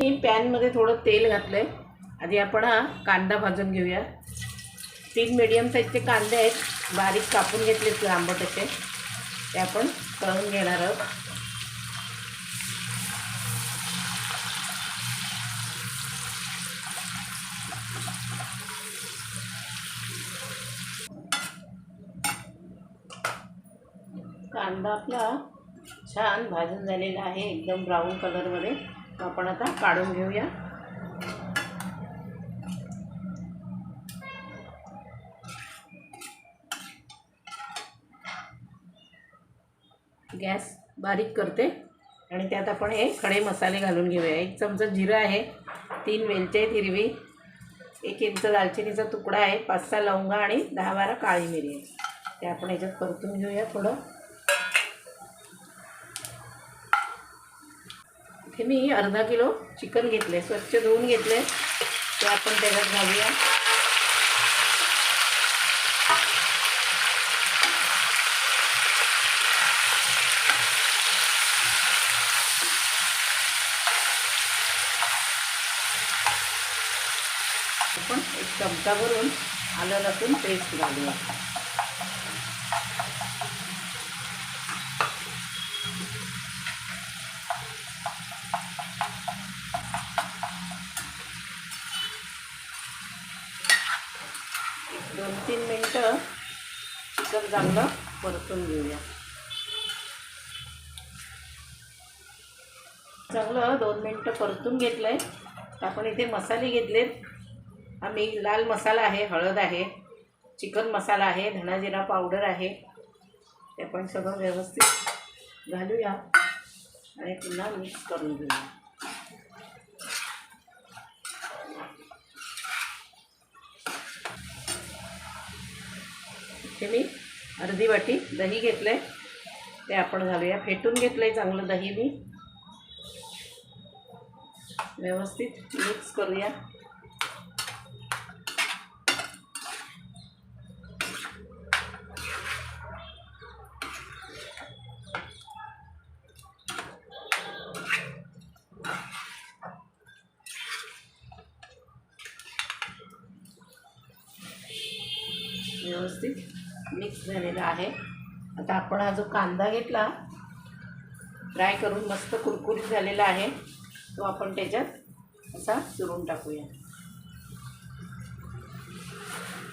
मी पॅनमध्ये थोडं तेल घातलं आहे आधी आपण हा कांदा भाजून घेऊया. तीन मिडियम साईजचे कांदे आहेत. बारीक कापून घेतलेत आंबट असे ते आपण तळून घेणार आहोत. कांदा आपला छान भाजून झालेला आहे. एकदम ब्राऊन कलरमध्ये आपण आता काढून घेऊया. गॅस बारीक करते. आणि त्यात आपण हे खडे मसाले घालून घेऊया. एक चमचा जिरं आहे तीन वेलची आहेत हिरवी एक इंच दालचिनीचा तुकडा आहे पाच सहा लवंगा आणि दहा बारा काळी मिरी आहे. ते आपण याच्यात परतून घेऊया थोडं. इथे मी अर्धा किलो चिकन घेतले स्वच्छ धुवून घेतले ते आपण त्याच्यात घालूया. आपण एक चमचा भरून आलं लसूण पेस्ट घालूया. दोन तीन मिनटं चिकन चांगलं परतून घेऊया. चांगलं दोन मिनटं परतून घेतलं आहे आपण इथे मसाले घेतलेत. आम्ही लाल मसाला आहे हळद आहे चिकन मसाला आहे धणाजिरा पावडर आहे. ते आपण सगळं व्यवस्थित घालूया आणि पुन्हा मिक्स करून घेऊया. इथे मी अर्धी वाटी दही घेतलं आहे ते आपण घालूया. फेटून घेतलं आहे चांगलं दही मी. व्यवस्थित मिक्स करूया. व्यवस्थित. मिक्स झालेला आहे. आता आपण हा जो कांदा घेतला फ्राय करून मस्त कुरकुरीत झालेला आहे. तो आपण त्याच्यात असा चिरून टाकूया.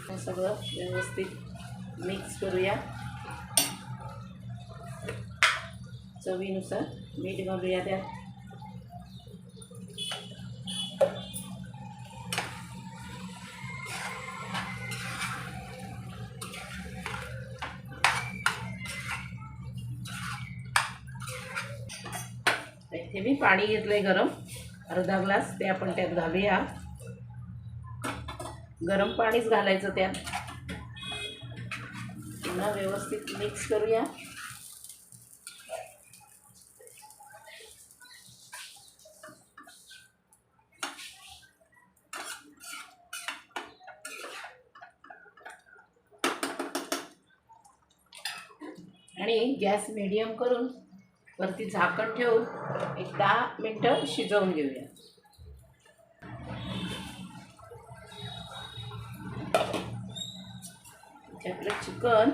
हे सगळं व्यवस्थित मिक्स करूया. चवीनुसार मीठ घालूया त्यात. हे मी पाणी घेतलंय गरम. अर्धा ग्लास ते आपण त्यात घालूया. गरम पाणीच घालायचं त्यात. पुन्हा व्यवस्थित मिक्स करूया. आणि गॅस मिडियम करून वरती झाकण ठेवून एक दहा मिनटं शिजवून घेऊया. इथे आपलं चिकन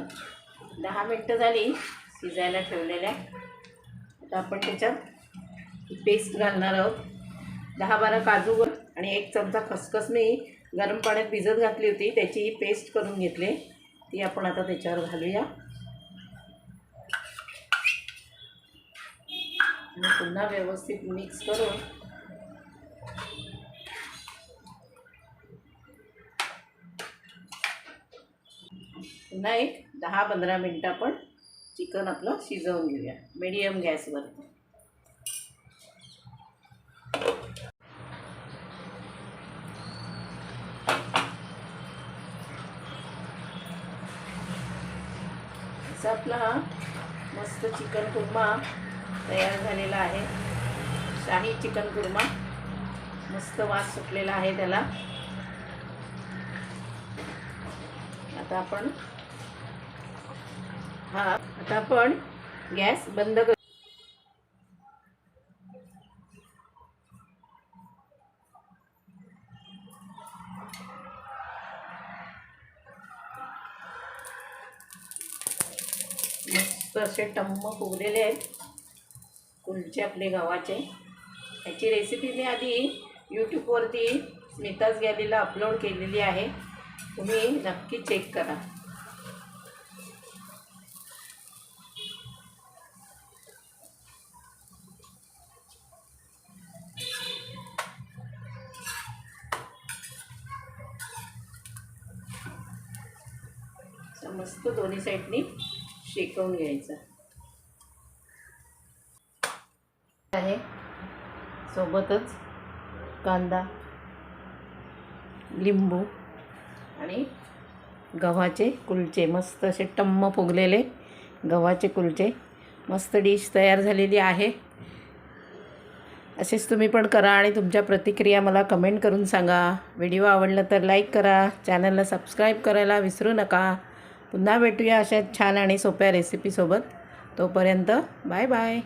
दहा मिनटं झाली शिजायला ठेवलेल्या. आता आपण त्याच्यात पेस्ट घालणार आहोत. दहा बारा काजू आणि एक चमचा खसखस मी गरम पाण्यात भिजत घातली होती त्याची पेस्ट करून घेतली. ती आपण आता त्याच्यावर घालूया. आणि पुन्हा व्यवस्थित मिक्स करून पुन्हा एक दहा पंधरा मिनटं आपण चिकन आपलं शिजवून घेऊया. मीडियम गॅसवर आपला हा मस्त चिकन कुर्मा तयार झालेला आहे. शाही चिकन कुर्मा. मस्त वास सुटलेला आहे त्याला. आता आपण हा आता आपण गॅस बंद कर मस्त असे टम्म उगलेले आहेत. कुलचे आपले गव्हाचे याची रेसिपी मी आधी यूट्यूबवरती स्मिताज गॅलीला अपलोड केलेली आहे. तुम्ही नक्की चेक करा. मस्त दोन्ही साईडनी शेकवून घ्यायचं आहे सोबतच कांदा लिंबू आणि गव्हाचे कुलचे मस्त असे टम्म फुगलेले गव्हाचे कुलचे. मस्त डिश तयार झालेली आहे. असेच तुम्ही पण करा आणि तुमच्या प्रतिक्रिया मला कमेंट करून सांगा. व्हिडिओ आवडला तर लाईक करा. चॅनलला सबस्क्राईब करायला विसरू नका. पुन्हा भेटूया अशा छान आणि सोप्या रेसिपीसोबत. तोपर्यंत बाय बाय.